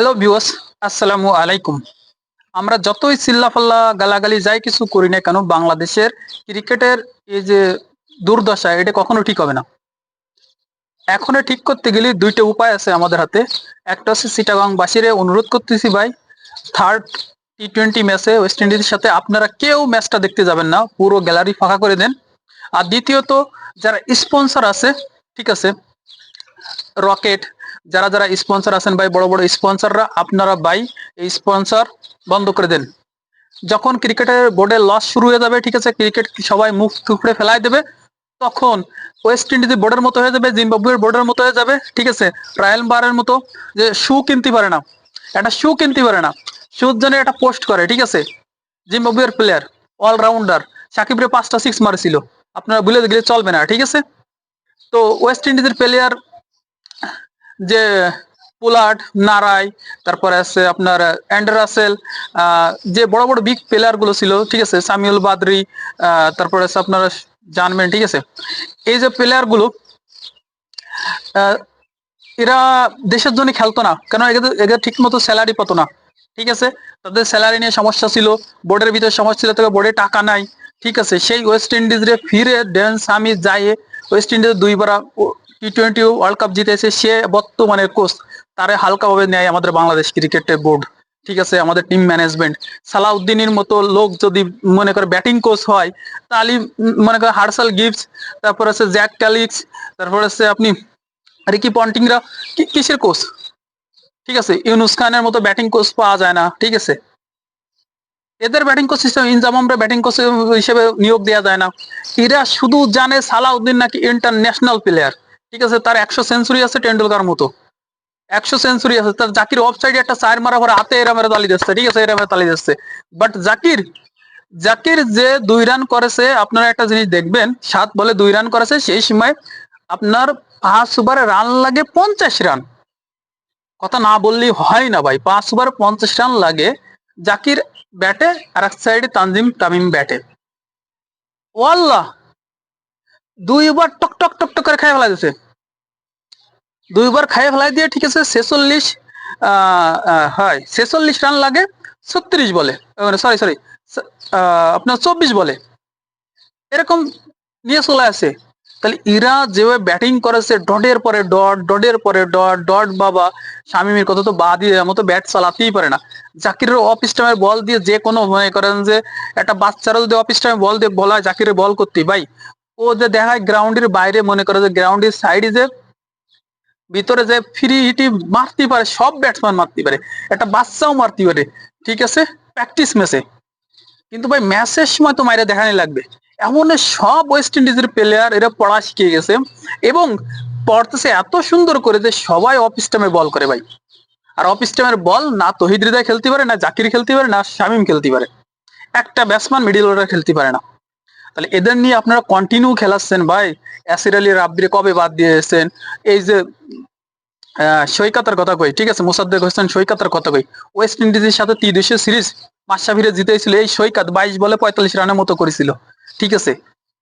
Hello viewers আসসালামু আলাইকুম আমরা যতই চিল্লাফাল্লা গালাগালি যাই কিছু করি না কেন, বাংলাদেশের ক্রিকেটের এই যে দুর্দশা, এটা কখনো ঠিক হবে না। এখন ঠিক করতে গেলে দুইটা উপায় আছে আমাদের হাতে। একটা হচ্ছে সিটাগাংবাসীরে অনুরোধ করতেছি ভাই থার্ড টি টোয়েন্টি ম্যাচে ওয়েস্ট ইন্ডিজের সাথে আপনারা কেউ ম্যাচটা দেখতে যাবেন না, পুরো গ্যালারি ফাঁকা করে দেন। আর দ্বিতীয়ত, যারা স্পন্সর আছে, ঠিক আছে রকেট যারা যারা স্পন্সর আছেন ভাই, বড় বড় স্পন্সররা আপনারা ভাই এই স্পন্সর বন্ধ করে দেন। যখন ক্রিকেটের বোর্ডে লস শুরু হয়ে যাবে, ঠিক আছে ক্রিকেট সবাই মুখ থুকড়ে ফেলাই দেবে, তখন ওয়েস্ট ইন্ডিজ বোর্ডের মতো হয়ে যাবে জিম্বাবুয়ের বোর্ডের মতো হয়ে যাবে, ঠিক আছে ট্রায়াল বারের মতো, যে শু কিনতে পারে না। একটা শু কিনতে পারে না। শুর জন্য একটা পোস্ট করে, ঠিক আছে জিম্বাবুয়ের প্লেয়ার অলরাউন্ডার সাকিবরে পাঁচটা সিক্স মারেছিল। আপনারা ভুলে গেলে চলবে না, ঠিক আছে? তো ওয়েস্ট ইন্ডিজের প্লেয়ার যে পোলার্ড নারাই তারপরে আছে আপনার অ্যান্ডারাসেল যে বড় বড় বিগ প্লেয়ারগুলো ছিল ঠিক আছে? সামিউল বাদরি তারপরে আছে আপনারা জানবেন ঠিক আছে? এই যে প্লেয়ারগুলো আহ, এরা দেশের জন্য খেলতো না। কেন এদের এদের ঠিক মতো স্যালারি পেতো না। ঠিক আছে? তাদের স্যালারি নিয়ে সমস্যা ছিল বোর্ডের ভিতরে সমস্যা ছিল তবে বোর্ডে টাকা নাই। ঠিক আছে? সেই ওয়েস্ট ইন্ডিজ রে ফিরে ড্যান্স আমি যাই ওয়েস্ট ইন্ডিজ দুইবার টি টোয়েন্টি ওয়ার্ল্ড কাপ জিতেছে সে বর্তমানে কোচ তারে হালকাভাবে নেয় আমাদের বাংলাদেশ ক্রিকেটের বোর্ড ঠিক আছে? আমাদের টিম ম্যানেজমেন্ট সালাউদ্দিনের মতো লোক যদি মনে করে ব্যাটিং কোচ হয়, তাহলে মনে করে হার্সাল গিফটস তারপর আছে জ্যাক ক্যালিক্স তারপর আছে আপনি রিকি পন্টিংরা কিসের কোচ ঠিক আছে? ইউনুস খানের মতো ব্যাটিং কোচ পাওয়া যায় না, ঠিক আছে? এদের ব্যাটিং কোচ হিসেবে ইনজামামরা ব্যাটিং কোচ হিসেবে নিয়োগ দেওয়া যায় না। এরা শুধু জানে সালাউদ্দিন নাকি ইন্টারন্যাশনাল প্লেয়ার ঠিক আছে, তার একশো সেঞ্চুরি আছে টেন্ডুলকার মতো। একশো সেঞ্চুরি আছে, তার জাকির অফ সাইডে একটা চার মারা পরে হাতে এরা মেরে তালি দিচ্ছে, ঠিক আছে, এরা মেরে তালি দিচ্ছে। বাট জাকির জাকির যে দুই রান করেছে, আপনারা একটা জিনিস দেখবেন, সাত বলে দুই রান করেছে, সেই সময় আপনার পাঁচ ওভারে রান লাগে পঞ্চাশ রান কথা না বললেই হয় না ভাই, পাঁচ ওভারে পঞ্চাশ রান লাগে জাকির ব্যাটে, আর এক সাইডে তানজিম তামিম ব্যাটে। ওয়াল্লাহ দুইবার টক টক টক টক করে খাই ফেলা দিয়েছে দুইবার খাই ফেলাই দিয়ে ঠিক আছে, ছেচল্লিশ হয়, ছেচল্লিশ রান লাগে, ছত্রিশ বলে সরি সরি আপনার চব্বিশ বলে। এরকম নিয়ে চলে আসে। তাহলে ইরা যেভাবে ব্যাটিং করেছে, ডটের পরে ডট, ডটের পরে ডট ডট বাবা, শামিমের কথা তো বাদই দেওয়ার মতো ব্যাট চালাতেই পারে না। জাকিরের অফ স্টামের বল দিয়ে যে কোনো মনে করেন যে, একটা বাচ্চারা যদি অফ স্টামে বল দিয়ে বলা হয়, জাকিরের বল করতে ভাই, ও যে দেখায় গ্রাউন্ডের বাইরে মনে করে যে গ্রাউন্ডের সাইডে যে ভিতরে যে ফ্রি হিটি মারতে পারে, সব ব্যাটসম্যান মারতে পারে। একটা বাচ্চাও মারতে পারে, ঠিক আছে? প্র্যাকটিস ম্যাচে কিন্তু ভাই ম্যাচের সময় তো মাইরে দেখানি লাগবে। এমন সব ওয়েস্ট ইন্ডিজের প্লেয়ার এরা পড়া শিখে গেছে এবং পড়তেছে এত সুন্দর করে যে সবাই অফ স্টামে বল করে ভাই। আর অফ স্টামের বল না তহিদ হৃদয় খেলতে পারে, না জাকির খেলতে পারে, না শামিম খেলতে পারে। একটা ব্যাটসম্যান মিডিল অর্ডার খেলতে পারে না। তাহলে এদের নিয়ে আপনারা কন্টিনিউ খেলাচ্ছেন ভাই। অ্যাসির আলী, রাব্বিরে কবে বাদ দিয়েছেন এই যে সৈকতের কথা কই, ঠিক আছে? মোসাদ্দেক হোসেন সৈকতের কথা কই। ওয়েস্ট ইন্ডিজের সাথে ত্রিদেশীয় সিরিজ মাসাফিরে জিতেছিল। এই সৈকত বাইশ বলে পঁয়তাল্লিশ রানের মতো করেছিল। ঠিক আছে?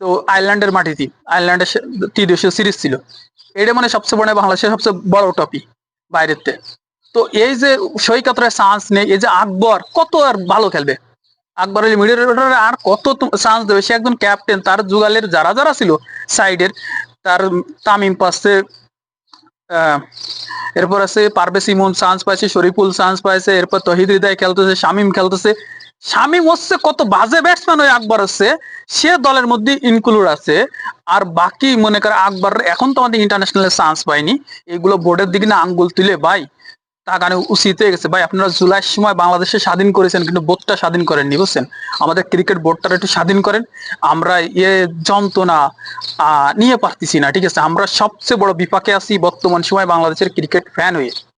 তো আয়ারল্যান্ডের মাটিতে, আয়ারল্যান্ডের ত্রিদেশীয় সিরিজ ছিল। এটা মানে সবচেয়ে বড়, বাংলাদেশের সবচেয়ে বড় টপি বাইরেতে তো এই যে সৈকতের চান্স নেই, এই যে আকবর কত আর ভালো খেলবে? আকবর আলী আর কত চান্স দেবে? সে একজন ক্যাপ্টেন তার যুগালের যারা যারা ছিল সাইডের তার তামিম আহ, এরপর আছে পারভেজ চান্স পাইছে শরীফুল চান্স পাইছে এরপর তহিদ হৃদয় খেলতেছে শামিম খেলতেছে। শামিম হচ্ছে কত বাজে ব্যাটসম্যান ওই আকবর হচ্ছে। সে দলের মধ্যে ইনক্লুড আছে। আর বাকি মনে করে আকবর এখন তো আমাদের ইন্টারন্যাশনাল চান্স পাইনি এগুলো বোর্ডের দিকে না আঙ্গুল তুলে ভাই। তা গানে উচিত হয়ে গেছে। ভাই, আপনারা জুলাই সময় বাংলাদেশে স্বাধীন করেছেন, কিন্তু বোর্ডটা স্বাধীন করেননি, বুঝছেন? আমাদের ক্রিকেট বোর্ডটা একটু স্বাধীন করেন। আমরা ইয়ে যন্ত্রণা নিয়ে পারতেছি না, ঠিক আছে? আমরা সবচেয়ে বড় বিপাকে আছি বর্তমান সময় বাংলাদেশের ক্রিকেট ফ্যান হয়ে।